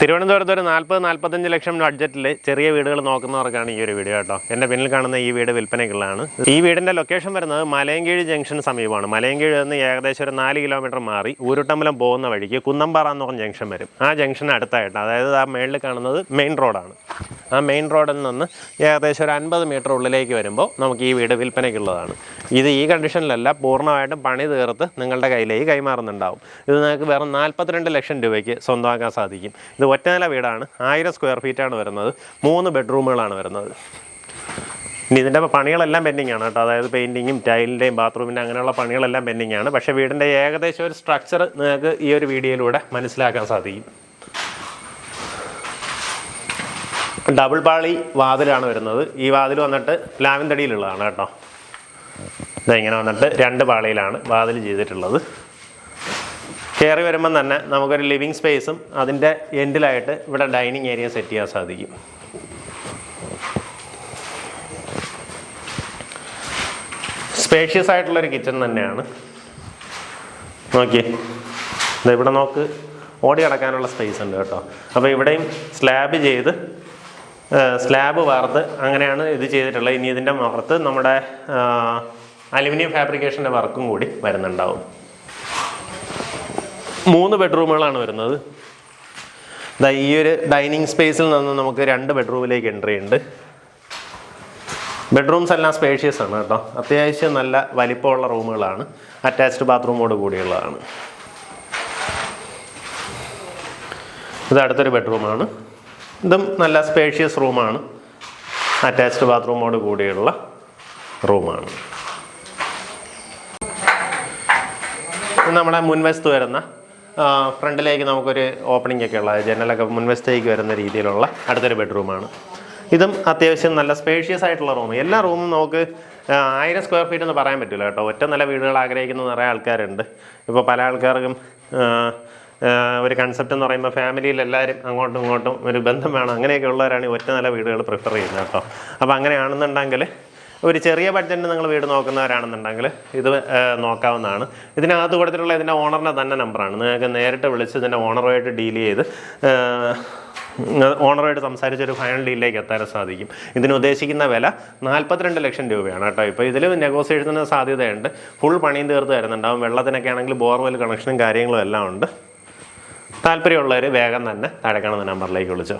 തിരുവനന്തപുരത്ത് ഒരു നാൽപ്പത് നാൽപ്പത്തഞ്ച് ലക്ഷം ബഡ്ജറ്റിൽ ചെറിയ വീടുകൾ നോക്കുന്നവർക്കാണ് ഈ ഒരു വീഡിയോ കേട്ടോ. എന്റെ പിന്നിൽ കാണുന്ന ഈ വീട് വിൽപ്പനയ്ക്കുള്ളതാണ്. ഈ വീടിന്റെ ലൊക്കേഷൻ വരുന്നത് മലയങ്കീഴ് ജംഗ്ഷൻ സമീപമാണ്. മലയങ്കീഴ് നിന്ന് ഏകദേശം ഒരു നാല് കിലോമീറ്റർ മാറി ഊരുട്ടമ്പലം പോകുന്ന വഴിക്ക് കുന്നമ്പാറ എന്ന് പറഞ്ഞ ജംഗ്ഷൻ വരും. ആ ജംഗ്ഷൻ അടുത്തായിട്ട് അതായത് ആ മേളിൽ കാണുന്നത് മെയിൻ റോഡാണ് ആ മെയിൻ റോഡിൽ നിന്ന് ഏകദേശം ഒരു അൻപത് മീറ്റർ ഉള്ളിലേക്ക് വരുമ്പോൾ നമുക്ക് ഈ വീട് വിൽപ്പനയ്ക്കുള്ളതാണ്. ഇത് ഈ കണ്ടീഷനിലല്ല പൂർണമായിട്ടും പണി തീർത്ത് നിങ്ങളുടെ കയ്യിലേക്ക് കൈമാറുന്നുണ്ടാവും. ഇത് നിങ്ങൾക്ക് വേറെ നാൽപ്പത്തിരണ്ട് ലക്ഷം രൂപയ്ക്ക് സ്വന്തമാക്കാൻ സാധിക്കും. ഇത് ഒറ്റനില വീടാണ് ആയിരം സ്ക്വയർ ഫീറ്റാണ് വരുന്നത് മൂന്ന് ബെഡ്റൂമുകളാണ് വരുന്നത്. ഇനി ഇതിന്റെ പണികളെല്ലാം പെൻഡിങ് ആണ് കേട്ടോ. അതായത് പെയിന്റിങ്ങും ടൈലിന്റെയും ബാത്റൂമിന്റെ അങ്ങനെയുള്ള പണികളെല്ലാം പെൻഡിങ് ആണ്. പക്ഷേ വീടിന്റെ ഏകദേശം ഒരു സ്ട്രക്ചർ നിങ്ങൾക്ക് ഈ ഒരു വീഡിയോയിലൂടെ മനസ്സിലാക്കാൻ സാധിക്കും. ഡബിൾ പാളി വാതിലാണ് വരുന്നത്. ഈ വാതിൽ വന്നിട്ട് ലാവിൻതടിയിലുള്ളതാണ് കേട്ടോ. ഇതാ ഇങ്ങനെ വന്നിട്ട് രണ്ട് പാളിയിലാണ് വാതിൽ ചെയ്തിട്ടുള്ളത്. കയറി വരുമ്പം തന്നെ നമുക്കൊരു ലിവിങ് സ്പേസും അതിന്റെ എൻഡിലായിട്ട് ഇവിടെ ഡൈനിങ് ഏരിയ സെറ്റ് ചെയ്യാൻ സാധിക്കും. സ്പേഷ്യസ് ആയിട്ടുള്ളൊരു കിച്ചൺ തന്നെയാണ്. നോക്കിയേ. ഇവിടെ നോക്ക് ഓടി അടക്കാനുള്ള സ്പേസ് ഉണ്ട് കേട്ടോ. അപ്പോൾ ഇവിടെയും സ്ലാബ് ചെയ്ത് സ്ലാബ് വാർത്ത് അങ്ങനെയാണ് ഇത് ചെയ്തിട്ടുള്ളത്. ഇനി ഇതിന്റെ പുറത്ത് നമ്മുടെ അലുമിനിയം ഫാബ്രിക്കേഷന്റെ വർക്കും കൂടി വരുന്നുണ്ടാവും. മൂന്ന് ബെഡ്റൂമുകളാണ് വരുന്നത്. ദാ ഈ ഒരു ഡൈനിങ് സ്പേസിൽ നിന്ന് നമുക്ക് രണ്ട് ബെഡ്റൂമിലേക്ക് എൻട്രി ഉണ്ട്. ബെഡ്റൂംസ് എല്ലാം സ്പേഷ്യസ് ആണ് കേട്ടോ. അത്യാവശ്യം നല്ല വലിപ്പമുള്ള റൂമുകളാണ്. അറ്റാച്ച്ഡ് ബാത്റൂമോട് കൂടിയുള്ളതാണ്. ഇത് അടുത്തൊരു ബെഡ്റൂമാണ്. ഇതും നല്ല സ്പേഷ്യസ് റൂമാണ് അറ്റാച്ച്ഡ് ബാത്റൂമോട് കൂടിയുള്ള റൂമാണ് നമ്മുടെ മുൻവശത്ത് വരുന്ന ഫ്രണ്ടിലേക്ക് നമുക്കൊരു ഓപ്പണിംഗ് ഒക്കെ ഉള്ള ജനലൊക്കെ മുൻവശത്തേക്ക് വരുന്ന രീതിയിലുള്ള അടുത്തൊരു ബെഡ്റൂമാണ് ഇതും അത്യാവശ്യം നല്ല സ്പേഷ്യസ് ആയിട്ടുള്ള റൂം എല്ലാ റൂമും നമുക്ക് ആയിരം സ്ക്വയർ ഫീറ്റ് എന്ന് പറയാൻ പറ്റില്ല കേട്ടോ. ഒറ്റ നല്ല വീടുകൾ ആഗ്രഹിക്കുന്ന നിറയെ ആൾക്കാരുണ്ട്. ഇപ്പോൾ പല ആൾക്കാർക്കും ഒരു കൺസെപ്റ്റ് എന്ന് പറയുമ്പോൾ ഫാമിലിയിൽ എല്ലാവരും അങ്ങോട്ടും ഇങ്ങോട്ടും ഒരു ബന്ധം വേണം. അങ്ങനെയൊക്കെ ഉള്ളവരാണ് ഈ ഒറ്റ നില വീടുകൾ പ്രിഫർ ചെയ്യുന്നത് കേട്ടോ. അപ്പോൾ അങ്ങനെയാണെന്നുണ്ടെങ്കിൽ ഒരു ചെറിയ ബഡ്ജറ്റിന് നിങ്ങൾ വീട് നോക്കുന്നവരാണെന്നുണ്ടെങ്കിൽ ഇത് നോക്കാവുന്നതാണ്. ഇതിനകത്ത് കൊടുത്തിട്ടുള്ള ഇതിന്റെ ഓണറിന്റെ തന്നെ നമ്പറാണ് നിങ്ങൾക്ക് നേരിട്ട് വിളിച്ച് ഇതിന്റെ ഓണറുമായിട്ട് ഡീൽ ചെയ്ത് ഓണറുമായിട്ട് സംസാരിച്ച് ഒരു ഫൈനൽ ഡീലിലേക്ക് എത്താൻ സാധിക്കും. ഇതിന് ഉദ്ദേശിക്കുന്ന വില നാൽപ്പത്തിരണ്ട് ലക്ഷം രൂപയാണ് കേട്ടോ. ഇപ്പോൾ ഇതിൽ നെഗോസിയേഷന് സാധ്യതയുണ്ട്. ഫുൾ പണിയും തീർത്ത് തരുന്നുണ്ടാവും വെള്ളത്തിനൊക്കെ ആണെങ്കിൽ ബോർവെൽ കണക്ഷനും കാര്യങ്ങളും എല്ലാം ഉണ്ട്. താല്പര്യമുള്ളവർ വേഗം തന്നെ താഴെ നമ്പറിലേക്ക് വിളിച്ചോ.